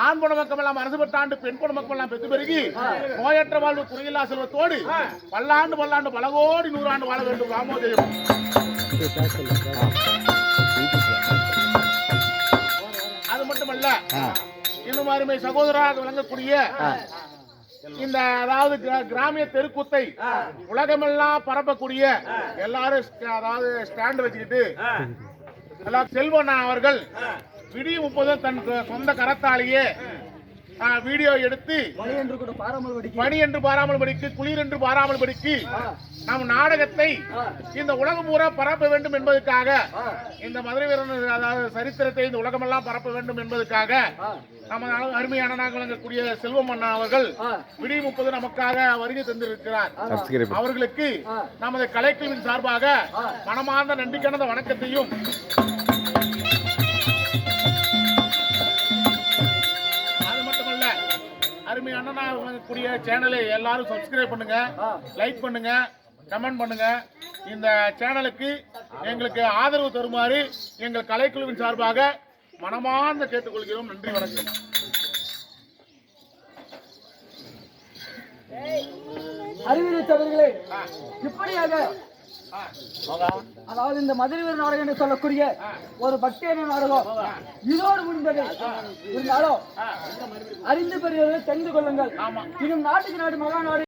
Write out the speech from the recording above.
ஆண் குணமக்கம் எல்லாம் அரசு பெற்றாண்டு பெண் குணமக்கம் எல்லாம் பெற்று பெருகி நோயற்ற வாழ்வு குறையில்லா செல்வத்தோடு பல்லாண்டு பல்லாண்டு பல கோடி நூறாண்டு வாழ வேண்டும். ராமோதயம். அது மட்டுமல்ல இன்னும் அருமை சகோதராக விளங்கக்கூடிய இந்த அதாவது கிரா- கிராமிய தெருக்கூத்தை உலகமெல்லாம் பரப்பக்கூடிய எல்லாரும் அதாவது ஸ்டாண்ட் வச்சுக்கிட்டு எல்லாம் செல்வண்ணா அவர்கள் விடிய முப்பதும் தன் சொந்த கரத்தாலேயே வீடியோ எடுத்து மணி என்று கூட பாராமல் படிக்கு குளிர் என்று பாராமல் படிக்கு நம் நாடகத்தை இந்த உலகம் பூரா பரப்ப வேண்டும் என்பதற்காக இந்த மதுரை வீரன் அதாவது சரித்திரத்தை இந்த உலகமெல்லாம் பரப்ப வேண்டும் என்பதற்காக நம்ம அரு- அருமை அண்ணனாக விளங்கக்கூடிய செல்வம் அண்ணா அவர்கள் விடிய முப்பது நமக்காக வருகை தந்திருக்கிறார். அவர்களுக்கு நமது கலைக்குழுவின் சார்பாக மனமார்ந்த நன்றி கலந்த வணக்கத்தையும் அருமை அண்ணனா கூடிய சேனலை எல்லாரும் சப்ஸ்கிரைப் பண்ணுங்க லைக் பண்ணுங்க கமெண்ட் பண்ணுங்க. இந்த சேனலுக்கு எங்களுக்கு ஆதரவு தருமாறு எங்கள் கலைக்குழுவின் சார்பாக மனமார்ந்த கேட்டுக்கொள்கிறோம். நன்றி வணக்கம். அறிவித்தவர்களே இப்படியாக அதாவது இந்த மதுரை வீர நாடகம் என்று சொல்லக்கூடிய ஒரு பக்தியான நாடகம். இதோடு முடிந்தது. இருந்தாலும் அறிந்து பெரியவர்கள் தெரிந்து கொள்ளுங்கள். இன்னும் நாட்டுக்கு நாடு மகா நாடு